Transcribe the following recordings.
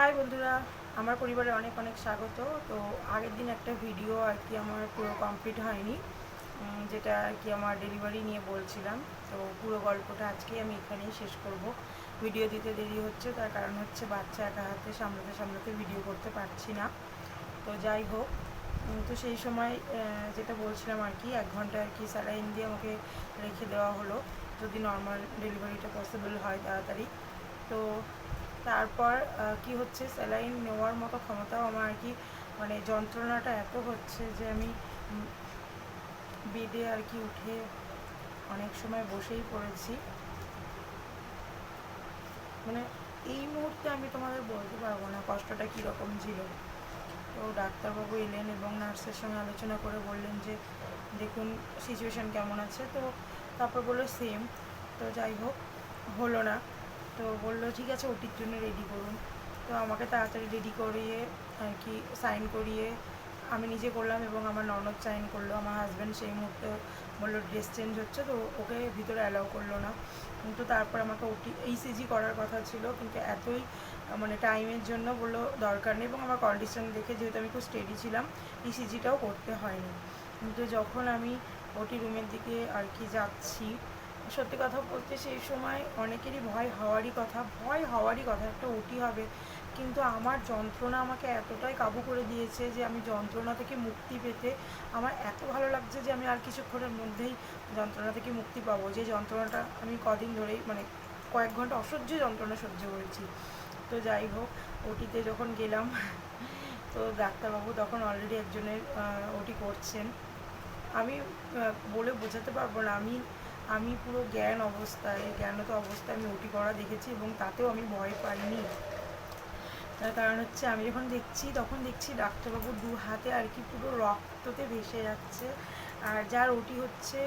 High বন্ধুরা, আমার পরিবারে অনেক অনেক স্বাগত। তো আগের দিন একটা ভিডিও আর কি আমার পুরো কমপ্লিট হয়নি যেটা আর কি আমার ডেলিভারি নিয়ে বলছিলাম। তো পুরো গল্পটা আজকে আমি এখানেই শেষ করব। ভিডিও দিতে দেরি হচ্ছে, তার কারণ হচ্ছে বাচ্চা একা হাতে সামলাতে সামলাতে ভিডিও করতে পারছি না। তো যাই হোক তো সেই সময় যেটা বলছিলাম আর কি, এক ঘণ্টা আর কি স্যালাইন দিয়ে আমাকে রেখে দেওয়া হলো, যদি নর্মাল ডেলিভারিটা পসিবল হয় তাড়াতাড়ি। তো তারপর কি হচ্ছে? স্যালাইন নেওয়ার মতো ক্ষমতাও আমার আর কি মানে যন্ত্রণাটা এত হচ্ছে যে আমি বেডে আর কি উঠে অনেক সময় বসেই পড়েছি। মানে এই মুহূর্তে আমি তোমাদের বলতে পারব না কষ্টটা কীরকম ছিল। তো ডাক্তারবাবু এলেন এবং নার্সের সঙ্গে আলোচনা করে বললেন যে, দেখুন সিচুয়েশান কেমন আছে? তো তারপর বলল সেম তো যাই হোক, হলো না। তো বলল, ঠিক আছে, ওটির জন্য রেডি করুন। তো আমাকে তাড়াতাড়ি রেডি করিয়ে আর কি সাইন করিয়ে আমি নিজে করলাম এবং আমার ননদ সাইন করল, আমার হাজব্যান্ড সেই মুহূর্তে বলল ড্রেস চেঞ্জ হচ্ছে। তো ওকে ভিতরে অ্যালাউ করল না। কিন্তু তারপর আমাকে ওটি এইসিজি করার কথা ছিল, কিন্তু এতই মানে টাইমের জন্য বলল, দরকার নেই। এবং আমার কন্ডিশন দেখে যেহেতু আমি খুব স্টেডি ছিলাম ইসিজিটাও করতে হয়নি। কিন্তু যখন আমি ওটি রুমের দিকে আর কি যাচ্ছি সত্যি কথা বলতে সেই সময় অনেকেরই ভয়, হওয়ারই কথা। ভয়, হওয়ারই কথা, একটা ওটি হবে। কিন্তু আমার যন্ত্রণা আমাকে এতটাই কাবু করে দিয়েছে যে আমি যন্ত্রণা থেকে মুক্তি পেতে আমার এত ভালো লাগছে যে আমি আর কিছুক্ষণের মধ্যেই যন্ত্রণা থেকে মুক্তি পাবো। যে যন্ত্রণাটা আমি কদিন ধরেই মানে কয়েক ঘণ্টা অসহ্য যন্ত্রণা সহ্য করেছি। তো যাই হোক, ওটিতে যখন গেলাম, তো ডাক্তারবাবু তখন অলরেডি একজনের ওটি করছেন। আমি বলে বোঝাতে পারব না। আমি আমি পুরো জ্ঞান অবস্থায় জ্ঞানত অবস্থায় আমি ওটি করা দেখেছি এবং তাতেও আমি ভয় পাইনি। তার কারণ হচ্ছে আমি যখন দেখছি তখন দেখছি ডাক্তারবাবু দু হাতে আর কি পুরো রক্ততে ভেসে যাচ্ছে। আর যার ওটি হচ্ছে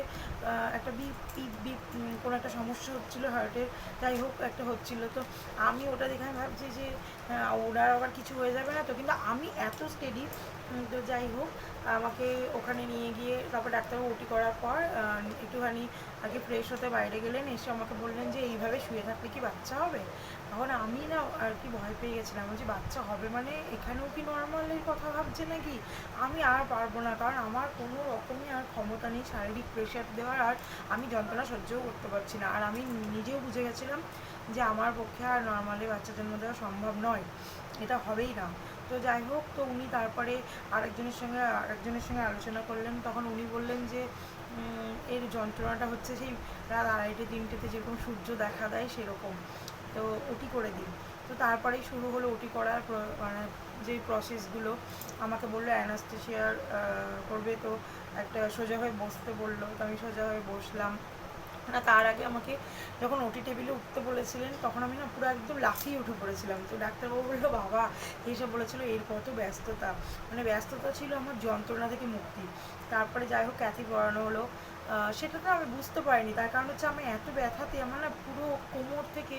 একটা বিপ বিপ বিপ কোনো একটা সমস্যা হচ্ছিল হার্টের যাই হোক একটা হচ্ছিল। তো আমি ওটা দেখে আমি ভাবছি যে আহ, ওনার আবার কিছু হয়ে যাবে না তো কিন্তু আমি এত স্টেডি তো যাই হোক আমাকে ওখানে নিয়ে গিয়ে তারপর ডাক্তারবাবু ওটি করার পর একটুখানি আগে ফ্রেশ হতে বাইরে গেলেন, এসে আমাকে বললেন যে, এইভাবে শুয়ে থাকলে কি বাচ্চা হবে? তখন আমি না আর কি ভয় পেয়ে গেছিলাম যে বাচ্চা হবে মানে এখানেও কি নর্মালের কথা ভাবছে নাকি? আমি আর পারব না, কারণ আমার কোনো রকমই আর ক্ষমতা নেই, শারীরিক প্রেশার দেওয়ার, আর আমি যন্ত্রণা সহ্যও করতে পারছি না। আর আমি নিজেও বুঝে গেছিলাম যে, আমার পক্ষে আর নর্মালি বাচ্চা জন্ম দেওয়া সম্ভব নয়, এটা হবেই না। তো যাই হোক, তো উনি তারপরে আরেকজনের সঙ্গে আরেকজনের সঙ্গে আলোচনা করলেন। তখন উনি বললেন যে এর যন্ত্রণাটা হচ্ছে সেই রাত আড়াইটে, তিনটেতে যেরকম সূর্য দেখা দেয় সেরকম। তো ওটি করে দিন। তো তারপরেই শুরু হলো ওটি করার মানে যে প্রসেসগুলো আমাকে বলল অ্যানাস্থেশিয়ার করবে। তো একটা সোজা হয়ে বসতে বলল। তো আমি সোজা হয়ে বসলাম। না, তার আগে আমাকে যখন ওটি টেবিলে উঠতে বলেছিলেন, তখন আমি না পুরো একদম লাফিয়ে উঠে পড়েছিলাম। তো ডাক্তারবাবু বলল, বাবা, এইসব বলেছিল এর কত ব্যস্ততা। মানে ব্যস্ততা ছিল আমার যন্ত্রণা থেকে মুক্তি। তারপরে যাই হোক ক্যাথি পড়ানো হলো। সেটা তো আমি বুঝতে পারিনি। তার কারণ হচ্ছে আমি এত ব্যথাতে আমার না পুরো কোমর থেকে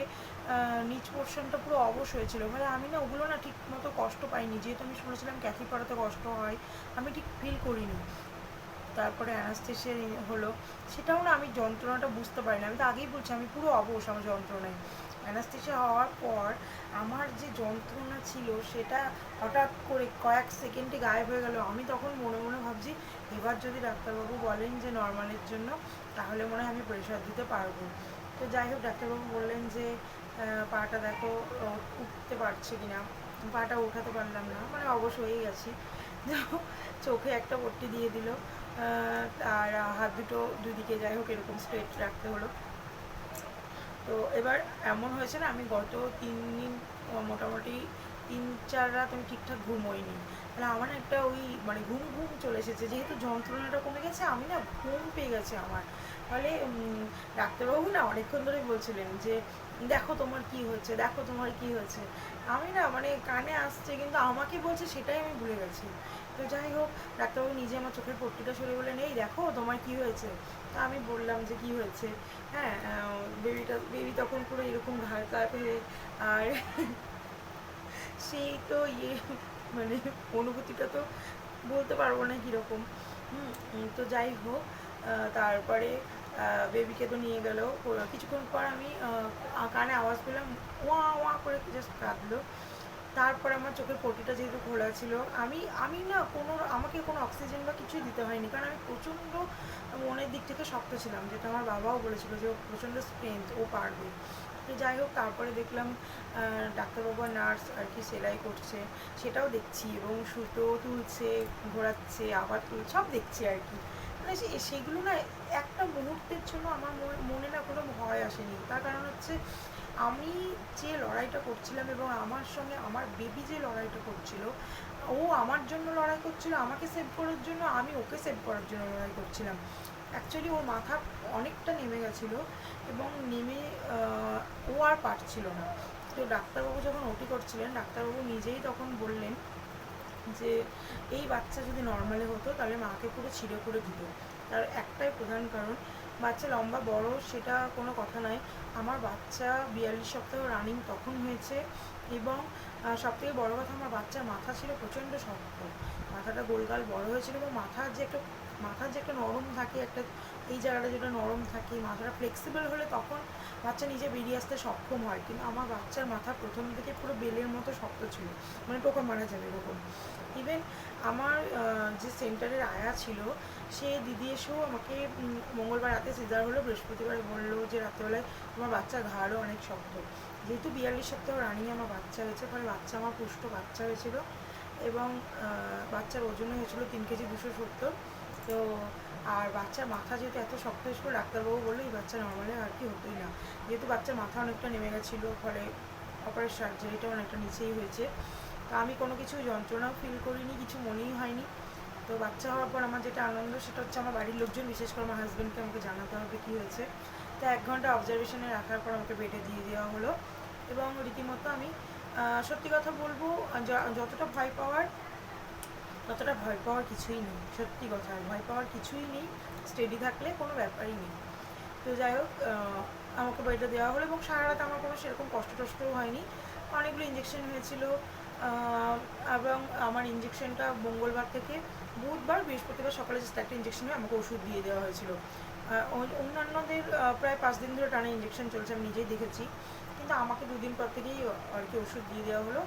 নিচ পোর্শনটা পুরো অবশ হয়েছিল। মানে আমি না ওগুলো না ঠিক মতো কষ্ট পাইনি। যেহেতু আমি শুনেছিলাম ক্যাথি পড়াতে কষ্ট হয়, আমি ঠিক ফিল করিনি। তারপরে অ্যানাস্থেশিয়া হলো, সেটাও না আমি যন্ত্রণাটা বুঝতে পারি না। আমি তো আগেই বলছি, আমি পুরো অবশ, আমার যন্ত্রণায়। অ্যানাস্থেশিয়া হওয়ার পর আমার যে যন্ত্রণা ছিল, সেটা হঠাৎ করে কয়েক সেকেন্ডে গায়েব হয়ে গেল। আমি তখন মনে মনে ভাবছি, এবার যদি ডাক্তারবাবু বলেন যে নর্মালের জন্য, তাহলে মনে হয় আমি প্রেশার দিতে পারব। তো যাই হোক, ডাক্তারবাবু বললেন যে পাটা দেখো উঠতে পারছে কিনা। পাটা উঠাতে পারলাম না মানে অবশ হয়েই গেছি। চোখে একটা পট্টি দিয়ে দিল। আর হাত দুটো দুদিকে যাই হোক এরকম স্ট্রেট রাখতে হলো। তো এবার এমন হয়েছে না আমি গত তিন দিন মোটামুটি তিন চার রাত আমি ঠিকঠাক ঘুমোইনি। তাহলে আমার একটা ওই মানে ঘুম ঘুম চলে এসেছে। যেহেতু যন্ত্রণাটা কমে গেছে আমি না ঘুম পেয়ে গেছে আমার। উম, ডাক্তারবাবু না অনেকক্ষণ ধরে বলছিলেন যে দেখো তোমার কি হয়েছে, দেখো তোমার কি হয়েছে। আমি না মানে কানে আসছে, কিন্তু আমাকে বলছে সেটাই আমি ভুলে গেছি। তো যাই হোক, ডাক্তারবাবু নিজে আমার চোখের পট্টিটা সরে বলে, নেই, দেখো তোমার কি হয়েছে? তা আমি বললাম যে, কি হয়েছে? হ্যাঁ বেবিটা, বেবি তখন পুরো এরকম ঘাড় হয়ে, আর সেই তো ইয়ে মানে অনুভূতিটা তো বলতে পারব না কীরকম। হুম, তো যাই হোক তারপরে বেবিকে তো নিয়ে গেল কিছুক্ষণ পর আমি কানে আওয়াজ পেলাম, ওয়া ওয়া করে জাস্ট কাঁদলো। তারপর আমার চোখের পটিটা যেহেতু খোলা ছিল, আমি আমি না কোনো, আমাকে কোনো অক্সিজেন বা কিছুই দিতে হয়নি, কারণ আমি প্রচণ্ড মনের দিক থেকে শক্ত ছিলাম যেটা আমার বাবাও বলেছিল যে ও প্রচণ্ড স্ট্রেংথ ও পারবে। তো যাই হোক, তারপরে দেখলাম ডাক্তারবাবু নার্স আর কি সেলাই করছে, সেটাও দেখছি এবং সুতো তুলছে, ঘোরাচ্ছে, আবার তুল, সব দেখছি আর কি। মানে সেগুলো না একটা মুহূর্তের জন্য আমার মনে না কোনো ভয় আসেনি। তার কারণ হচ্ছে আমি যে লড়াইটা করছিলাম এবং আমার সঙ্গে আমার বেবি যে লড়াইটা করছিল, ও আমার জন্য লড়াই করছিল, আমাকে সেভ করার জন্য, আমি ওকে সেভ করার জন্য লড়াই করছিলাম। অ্যাকচুয়ালি ওর মাথা অনেকটা নেমে গেছিল এবং নেমে ও আর পারছিল না। তো ডাক্তারবাবু যখন ওটি করছিলেন, ডাক্তারবাবু নিজেই তখন বললেন যে এই বাচ্চা যদি নর্মালি হতো, তাহলে মাকে পুরো ছিঁড়ে করে দিত। তার একটাই প্রধান কারণ, বাচ্চা লম্বা, বড়, সেটা কোনো কথা নয়। আমার বাচ্চা বিয়াল্লিশ সপ্তাহ রানিং তখন হয়েছে এবং সব থেকে বড়ো কথা, আমার বাচ্চার মাথা ছিল প্রচণ্ড শক্ত। মাথাটা গোলগাল বড় হয়েছিল এবং মাথার যে একটা মাথার যে একটা নরম থাকে, একটা এই জায়গাটা যেটা নরম থাকে, মাথাটা ফ্লেক্সিবল হলে তখন বাচ্চা নিজে বেরিয়ে আসতে সক্ষম হয়। কিন্তু আমার বাচ্চার মাথা প্রথম থেকে পুরো বেলের মতো শক্ত ছিল মানে টোকা মারা যাবে এরকম। ইভেন আমার যে সেন্টারের আয়া ছিল, সে দিদি এসেও আমাকে মঙ্গলবার রাতে সিজার হলো, বৃহস্পতিবার বলল যে রাত্রেবেলায় তোমার বাচ্চা ঘাড়ও অনেক শক্ত। যেহেতু বিয়াল্লিশ সপ্তাহ রানিং আমার বাচ্চা হয়েছে, ফলে বাচ্চা আমার পুষ্ট বাচ্চা হয়েছিল এবং বাচ্চার ওজন হয়েছিল তিন কেজি দুশো সত্তর। তো আর বাচ্চার মাথা যেহেতু এত শক্ত হয়েছিল ডাক্তারবাবু বলল এই বাচ্চা নর্মালি আর কি হতোই না। যেহেতু বাচ্চার মাথা অনেকটা নেমে গেছিল, ফলে অপারেশন সার্জারিটা অনেকটা নিচেই হয়েছে। তো আমি কোনো কিছু যন্ত্রণাও ফিল করিনি, কিছু মনেই হয়নি। তো বাচ্চা হওয়ার পর আমার যেটা আনন্দ, সেটা হচ্ছে আমার বাড়ির লোকজন, বিশেষ করে আমার হাজব্যান্ডকে আমাকে জানাতে হবে কী হয়েছে। তো এক ঘণ্টা অবজারভেশনে রাখার পর আমাকে বেডে দিয়ে দেওয়া হলো। এবং রীতিমতো আমি সত্যি কথা বলব যতটা ভয় পাওয়ার ততটা ভয় পাওয়ার কিছুই নেই, সত্যি কথা। ভয় পাওয়ার কিছুই নেই স্টেডি থাকলে কোনো ব্যাপারই নেই। তো যাই হোক আমাকে বইটা দেওয়া হলো এবং সারা রাত আমার কোনো সেরকম কষ্ট টষ্টও হয়নি। অনেকগুলো ইঞ্জেকশন হয়েছিল এবং আমার ইঞ্জেকশনটা মঙ্গলবার থেকে বুধবার, বৃহস্পতিবার সকালে যে একটা ইঞ্জেকশন হয় আমাকে ওষুধ দিয়ে দেওয়া হয়েছিল। অন্যান্যদের প্রায় পাঁচ দিন ধরে টানা ইঞ্জেকশন চলছে, আমি নিজেই দেখেছি। কিন্তু আমাকে দুদিন পর থেকেই আর কি ওষুধ দিয়ে দেওয়া হলো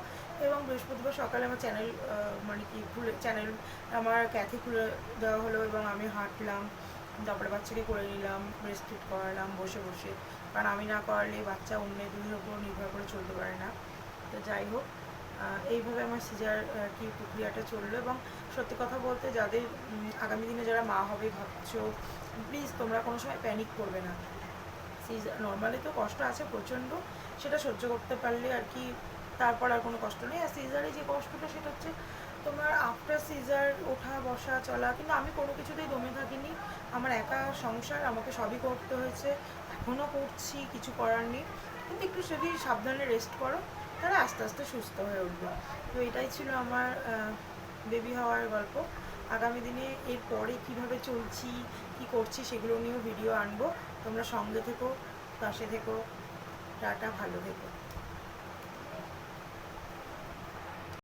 এবং বৃহস্পতিবার সকালে আমার চ্যানেল মানে কি খুলে চ্যানেল আমার ক্যাথি খুলে দেওয়া হলো এবং আমি হাঁটলাম, তারপরে বাচ্চাকে করে নিলাম ব্রেস্টফিট করালাম, বসে বসে। কারণ আমি না করালে বাচ্চা অন্য দুধের উপর নির্ভর করে চলতে পারে না। তো যাই হোক এইভাবে আমার সিজার কি প্রক্রিয়াটা চলল এবং সত্যি কথা বলতে যাদের আগামী দিনে যারা মা হবে ভাবছ প্লিজ তোমরা কোনো সময় প্যানিক করবে না। সিজার নর্মালি তো কষ্ট আছে প্রচণ্ড সেটা সহ্য করতে পারলে আর কি তারপর আর কোনো কষ্ট নেই। আর সিজারে যে কষ্টটা সেটা হচ্ছে তোমার আফটার সিজার ওঠা, বসা, চলা, কিন্তু আমি কোনো কিছুতেই দমে থাকিনি। আমার একা সংসার, আমাকে সবই করতে হয়েছে। এখনও করছি, কিছু করার নেই। কিন্তু একটু যদি সাবধানে রেস্ট করো, তাহলে আস্তে আস্তে সুস্থ হয়ে উঠবে। তো এটাই ছিল আমার বেবি হওয়ার গল্প। আগামী দিনে এর পরে কীভাবে চলছি, কি করছি সেগুলো নিয়েও ভিডিও আনব। তোমরা সঙ্গে থেকো, পাশে থেকো। টাটা ভালো থেকো